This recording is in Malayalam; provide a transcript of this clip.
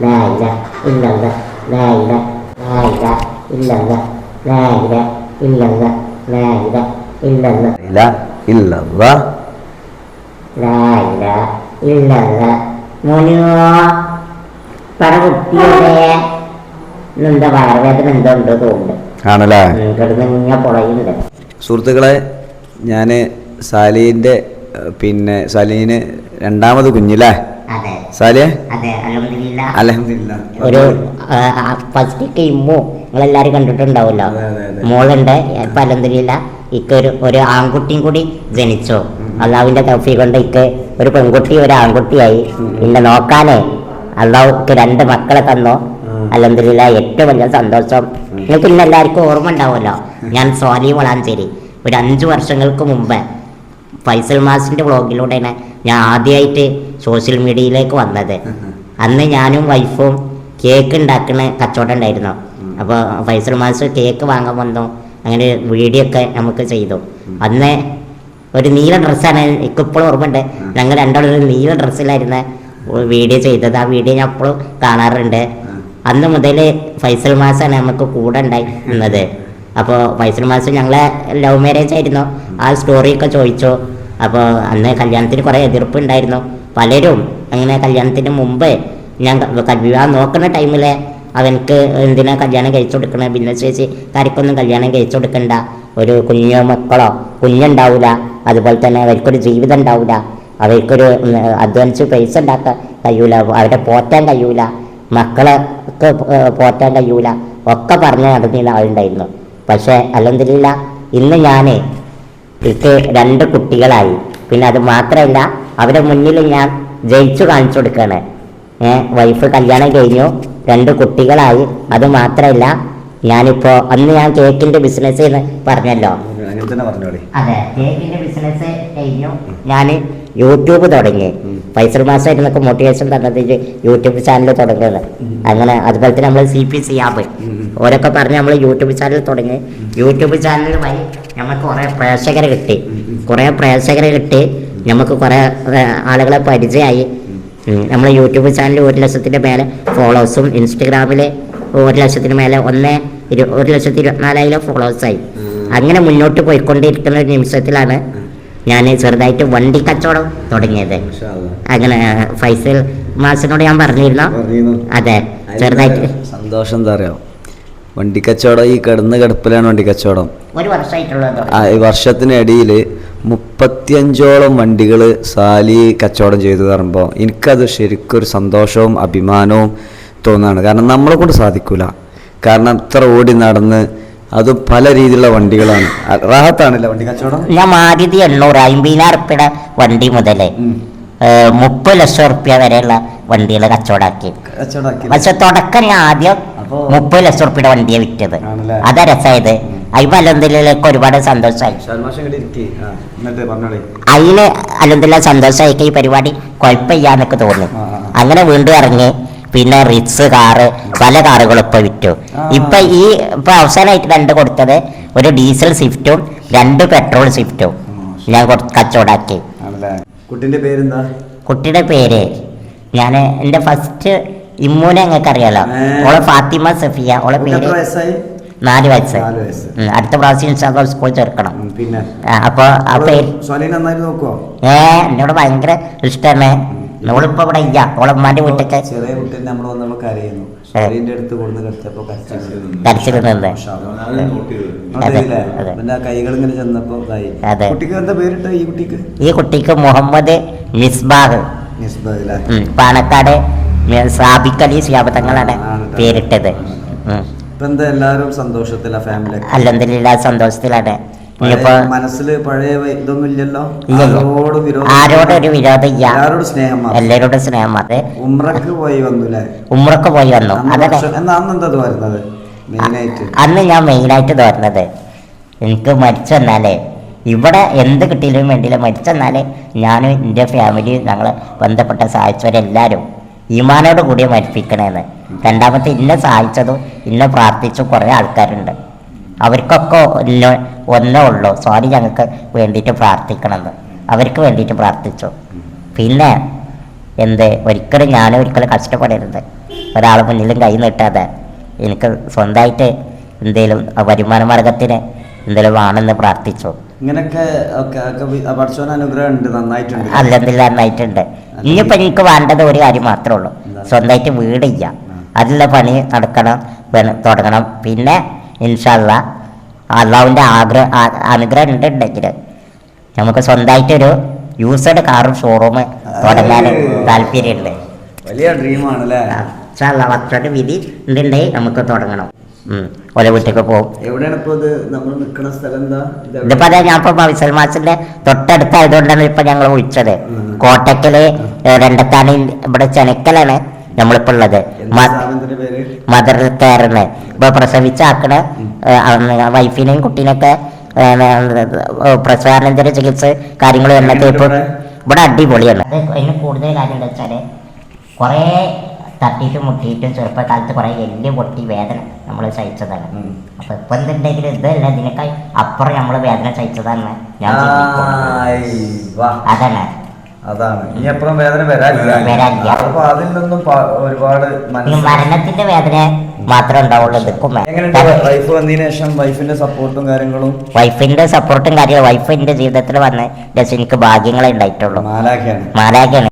لا إله إلا الله لا إله لا إله إلا الله لا إله إلا الله لا إله إلا الله ഇല്ല ഇല്ലല്ല لا إله إلا الله മോനോ പറ കുട്ടിയുടെ എന്താ വയറുവേദന എന്തോ ഉണ്ടോ തോന്നുന്നു ആണല്ലേ ഉം, കിടന്ന് ഇങ്ങനെ പൊളയുന്നുണ്ട് സുഹൃത്തുക്കളെ ഞാൻ സാലീൻ്റെ പിന്നെ സലീന് രണ്ടാമത് കുഞ്ഞില്ലേ അതെ സാലിയെ? അതെ അലഹമില്ല ഒരു ഫസ്റ്റ് നിങ്ങളെല്ലാരും കണ്ടിട്ടുണ്ടാവുമല്ലോ അതെ. മോളുണ്ട് ഇപ്പൊ അലഹമില്ല ഇക്ക് ഒരു ഒരു ആൺകുട്ടിയും കൂടി ജനിച്ചു. അള്ളാവിന്റെ തൗഫി കൊണ്ട് ഇക്ക് ഒരു പെൺകുട്ടി ഒരു ആൺകുട്ടിയായി. പിന്നെ നോക്കാനേ അള്ളാഹുക്ക് രണ്ട് മക്കളെ തന്നോ. അലഹമില്ല ഏറ്റവും വലിയ സന്തോഷം. നിങ്ങൾക്ക് ഇന്ന് എല്ലാവർക്കും ഓർമ്മ ഉണ്ടാവുമല്ലോ? ഞാൻ സ്വാലി വളാഞ്ചേരി. ഒരു അഞ്ചു വർഷങ്ങൾക്ക് മുമ്പ് ഫൈസൽ മാസിന്റെ വ്ളോഗിലൂടെയാണ് ഞാൻ ആദ്യമായിട്ട് സോഷ്യൽ മീഡിയയിലേക്ക് വന്നത്. അന്ന് ഞാനും വൈഫും കേക്ക് ഉണ്ടാക്കുന്ന കച്ചവടം ഉണ്ടായിരുന്നു. അപ്പോൾ ഫൈസൽ മാസ് കേക്ക് വാങ്ങാൻ വന്നു. അങ്ങനെ വീഡിയോ ഒക്കെ നമുക്ക് ചെയ്തു. അന്ന് ഒരു നീല ഡ്രസ്സാണ് എനിക്കിപ്പോഴും ഓർമ്മയുണ്ട് ഞങ്ങൾ രണ്ടാളും ഒരു നീല ഡ്രസ്സിലായിരുന്നു വീഡിയോ ചെയ്തത്. ആ വീഡിയോ ഞാൻ എപ്പോഴും കാണാറുണ്ട്. അന്ന് മുതൽ ഫൈസൽ മാസാണ് നമുക്ക് കൂടെ ഉണ്ടായിരുന്നത് അപ്പോൾ ഫൈസൽ മാസം ഞങ്ങളെ ലവ് മാരേജ് ആയിരുന്നു. ആ സ്റ്റോറിയൊക്കെ ചോദിച്ചു. അപ്പോൾ അന്ന് കല്യാണത്തിന് കുറേ എതിർപ്പ് ഉണ്ടായിരുന്നു. പലരും അങ്ങനെ കല്യാണത്തിന് മുമ്പ് ഞാൻ വിവാഹം നോക്കുന്ന ടൈമിൽ അവനക്ക് എന്തിനാ കല്യാണം കഴിച്ചു കൊടുക്കണ? ഭിന്നശേഷി കാര്യക്കൊന്നും കല്യാണം കഴിച്ചു കൊടുക്കണ്ട. ഒരു കുഞ്ഞോ മക്കളോ കുഞ്ഞുണ്ടാവില്ല അതുപോലെ തന്നെ അവർക്കൊരു ജീവിതം ഉണ്ടാവില്ല അവർക്കൊരു അധ്വാനിച്ച് പൈസ ഉണ്ടാക്കാൻ കഴിയൂല. അവരെ പോറ്റാൻ കഴിയൂല. മക്കളെ ഒക്കെ പോറ്റാൻ കഴിയൂല. ഒക്കെ പറഞ്ഞ് നടന്നില്ല ആളുണ്ടായിരുന്നു പക്ഷേ അല്ലെന്തില്ല ഇന്ന് ഞാൻ എനിക്ക് രണ്ട് കുട്ടികളായി. പിന്നെ അത് മാത്രമല്ല അവരുടെ മുന്നിൽ ഞാൻ ജയിച്ചു കാണിച്ചു കൊടുക്കുകയാണ്. ഏഹ് വൈഫ് കല്യാണം കഴിഞ്ഞു. രണ്ട് കുട്ടികളായി. അത് മാത്രമല്ല ഞാനിപ്പോ അന്ന് ഞാൻ കേക്കിന്റെ ബിസിനസ് പറഞ്ഞല്ലോ. അതെ കേക്കിന്റെ ബിസിനസ് കഴിഞ്ഞു. ഞാൻ യൂട്യൂബ് തുടങ്ങി. ഫൈസൽ മാസം നമുക്ക് മോട്ടിവേഷൻ തന്നത് യൂട്യൂബ് ചാനൽ തുടങ്ങുന്നത് അങ്ങനെ അതുപോലെ തന്നെ നമ്മൾ സി പി സി ആപ്പ് ഓരൊക്കെ പറഞ്ഞ് നമ്മൾ യൂട്യൂബ് ചാനൽ തുടങ്ങി. യൂട്യൂബ് ചാനൽ വഴി നമുക്ക് കുറേ പ്രേക്ഷകരെ കിട്ടി. കുറേ പ്രേക്ഷകരെ കിട്ടി. നമുക്ക് കുറേ ആളുകളെ പരിചയമായി. നമ്മൾ യൂട്യൂബ് ചാനൽ ഒരു ലക്ഷത്തിന്റെ മേലെ ഫോളോവേഴ്സും ഇൻസ്റ്റഗ്രാമിൽ ഒരു ലക്ഷത്തിന് മേലെ ഒന്ന് ഇരു ഒരു ലക്ഷത്തി ഇരുപത്തിനാലായിരം ഫോളോവേഴ്സായി. അങ്ങനെ മുന്നോട്ട് പോയിക്കൊണ്ടിരിക്കുന്ന ഒരു നിമിഷത്തിലാണ് ഞാൻ ചെറുതായിട്ട് വണ്ടി കച്ചവടം തുടങ്ങിയത്. അങ്ങനെ ഫൈസൽ മാസിനോട് ഞാൻ പറഞ്ഞിരുന്നു. അതെ ചെറുതായിട്ട്. സന്തോഷം എന്താ പറയാ? വണ്ടി കച്ചവടം ഈ കിടന്ന് കിടപ്പിലാണ് വണ്ടി കച്ചവടം. ഒരു വർഷമായിട്ടുള്ളത് ആ ഈ വർഷത്തിനിടയിൽ മുപ്പത്തിയഞ്ചോളം വണ്ടികൾ സാലി കച്ചവടം ചെയ്തു പറയുമ്പോൾ എനിക്കത് ശരിക്കൊരു സന്തോഷവും അഭിമാനവും തോന്നുകയാണ് കാരണം നമ്മളെ കൊണ്ട് സാധിക്കൂല. കാരണം ഇത്ര ഓടി നടന്ന് അത് പല രീതിയിലുള്ള വണ്ടികളാണ്. റാഹത്താണല്ലോ വണ്ടി കച്ചവടം? ഞാൻ ആദ്യത്തെ എണ്ണൂറ് അമ്പതിനായിരം ഉറുപ്പിയുടെ വണ്ടി മുതൽ മുപ്പത് ലക്ഷം ഉറുപ്പ്യ വരെയുള്ള വണ്ടികൾ കച്ചവടാക്കി. കച്ചവടം പക്ഷെ തുടക്കം ഞാൻ ആദ്യം മുപ്പത് ലക്ഷം റുപ്യയുടെ വണ്ടിയെ വിറ്റത്? അതാ രസമായത് അയ്മ അലന്തിലേക്ക് ഒരുപാട് സന്തോഷമായി അതിന് അലന്തില്ല സന്തോഷമായിട്ട് ഈ പരിപാടി കുഴപ്പമില്ലാന്നൊക്കെ തോന്നി. അങ്ങനെ വീണ്ടും ഇറങ്ങി. പിന്നെ റിറ്റ്സ് കാറ് പല കാറുകളും ഇപ്പൊ വിറ്റു. ഇപ്പൊ ഈ ഇപ്പൊ അവസാനമായിട്ട് രണ്ട് കൊടുത്തത്. ഒരു ഡീസൽ സ്വിഫ്റ്റും രണ്ട് പെട്രോൾ സ്വിഫ്റ്റും ഞാൻ കച്ചവടാക്കി. കുട്ടിന്റെ പേരെന്താ? കുട്ടിയുടെ പേര് ഞാൻ എന്റെ ഫസ്റ്റ് ഇമ്മൂനെ ഞങ്ങൾക്ക് അറിയാലോ ഓളെ ഫാത്തിമ സഫിയ. ഓളെ പേര് നാല് വയസ്സ്. അടുത്ത പ്രാവശ്യം സ്കൂളിൽ സ്കൂൾ ചേർക്കണം പിന്നെ? അപ്പൊ ആ പേര് ഏ എന്നോട് ഭയങ്കര ഇഷ്ടമാണ് നമ്മളിപ്പോ ഇവിടെ ഇല്ല. ഓളമ്മാന്റെ വീട്ടൊക്കെ ചെറിയ കുട്ടിയെ നമ്മൾ വന്നപ്പോ കരയുന്നു സ്വലീന്റെ അടുത്ത് കൊടുന്ന് കളിച്ചപ്പോ കരച്ചിരുന്നത് കൈകൾ ഇങ്ങനെ ചെന്നപ്പോ ഇതായി. അതെ. കുട്ടിക്ക് എന്താ പേരിട്ട ഈ കുട്ടിക്ക്? ഈ കുട്ടിക്ക് മുഹമ്മദ് മിസ്ബാഹ്. പാണക്കാട് സാബിക്കലി ആണ്. പേരിട്ടത്. ഉം. ഇപ്പൊ എല്ലാരും സന്തോഷത്തിലാ? ഫാമിലി സന്തോഷത്തിലാണ് പഴയ ഇതൊന്നും ഇല്ലല്ലോ. ആരോടും ഒരു വിരോധം ഇല്ല എല്ലാരോടും സ്നേഹം അത് ഉമ്രക്ക് പോയി വന്നുല്ലേ? ഉമ്രക്ക് പോയി വന്നു. അന്ന് വരുന്നത്? ഞാൻ മെയിനായിട്ട് തോരുന്നത് എനിക്ക് മരിച്ചു വന്നാലേ ഇവിടെ എന്ത് കിട്ടിയാലും വേണ്ടിയില്ല. മരിച്ചു വന്നാലേ ഞാനും എന്റെ ഫാമിലിയും ഞങ്ങൾ ബന്ധപ്പെട്ട സഹായിച്ചവരെല്ലാവരും ഈമാനോട് കൂടി മരിപ്പിക്കണേന്ന്. രണ്ടാമത്തെ ഇല്ല സഹായിച്ചതും ഇല്ല പ്രാർത്ഥിച്ചും കുറേ ആൾക്കാരുണ്ട്. അവർക്കൊക്കെ ഇല്ല ഒന്നേ ഉള്ളൂ. സോറി ഞങ്ങൾക്ക് വേണ്ടിയിട്ട് പ്രാർത്ഥിക്കണമെന്ന്. അവർക്ക് വേണ്ടിയിട്ട് പ്രാർത്ഥിച്ചു. പിന്നെ എന്ത്? ഒരിക്കലും ഞാൻ ഒരിക്കലും കഷ്ടപ്പെടരുത്. ഒരാളെ മുന്നിലും കൈ നീട്ടാതെ എനിക്ക് സ്വന്തമായിട്ട് എന്തെങ്കിലും വരുമാന മാർഗത്തിന് എന്തെങ്കിലും വേണമെന്ന് പ്രാർത്ഥിച്ചു. നന്നായിട്ടുണ്ട്. അല്ലെന്നില്ല നന്നായിട്ടുണ്ട്. ഇനിയിപ്പോൾ എനിക്ക് വേണ്ടത് ഒരു കാര്യം മാത്രമേ ഉള്ളൂ. സ്വന്തമായിട്ട് വീടില്ല. അതിലുള്ള പണി നടക്കണം തുടങ്ങണം. പിന്നെ ഇൻഷല്ല അള്ളാവിന്റെ ആഗ്രഹ അനുഗ്രഹം ഉണ്ടെങ്കിൽ നമുക്ക് സ്വന്തമായിട്ടൊരു യൂസഡ് കാറും ഷോറൂം തുടങ്ങാൻ താല്പര്യമുണ്ട്. വലിയ ഡ്രീമാണ് അല്ലേ വിധി ഉണ്ടെങ്കിൽ നമുക്ക് തുടങ്ങണം. ഓരോ വീട്ടിലേക്ക് പോകും? ഇതിപ്പോ അതെ ഞാൻ ഇപ്പൊ മത്സൽ മാസിന്റെ തൊട്ടടുത്തായതുകൊണ്ടാണ് ഇപ്പൊ ഞങ്ങൾ വിളിച്ചത്. കോട്ടക്കൽ രണ്ടത്താണി ഇവിടെ ചെനക്കലാണ്. നമ്മളിപ്പോ ഉള്ളത് മദർ കെയറിന് ഇപ്പൊ പ്രസവിച്ചാക്കണ വൈഫിനെയും കുട്ടീനൊക്കെ ഏ, ഏ, പ്രസവാനന്തര ചികിത്സ കാര്യങ്ങളും എന്നൊക്കെ ഇപ്പൊ ഇവിടെ? അടിപൊളിയാണ് അതിന് കൂടുതൽ കാര്യം എന്താ വെച്ചാൽ കുറേ തട്ടിയിട്ടും മുട്ടിയിട്ടും ചെറുപ്പകാലത്ത് കുറേ എല്ല് പൊട്ടി വേദന നമ്മൾ സഹിച്ചതാണ്. അപ്പൊ ഇപ്പൊ എന്തുണ്ടെങ്കിൽ ഇതല്ല ഇതിനേക്കാൾ അപ്പുറം നമ്മൾ വേദന സഹിച്ചതാണ് ഞാൻ. അതാണ് അതാണ്. ഇനി എപ്പോഴും വേദന വരാനില്ല. വരാനില്ല. അപ്പൊ അതിൽ നിന്നും പ- ഒരുപാട് ഈ മനസ്സിലാക്കി. മരണത്തിന്റെ വേദന മാത്രമേ ഉണ്ടാവുള്ളൂ ഇതുക്കും എങ്ങനെയുണ്ട് വൈഫ് വന്നതിന് ശേഷം വൈഫിന്റെ സപ്പോർട്ടും കാര്യങ്ങളും? വൈഫിന്റെ സപ്പോർട്ടും കാര്യവും വൈഫ് എന്റെ ജീവിതത്തിൽ വന്ന് ജസ്റ്റ് എനിക്ക് ഭാഗ്യങ്ങളെ ഉണ്ടായിട്ടുള്ളൂ. മാലാഖയാണ്. മാലാഖയാണ്.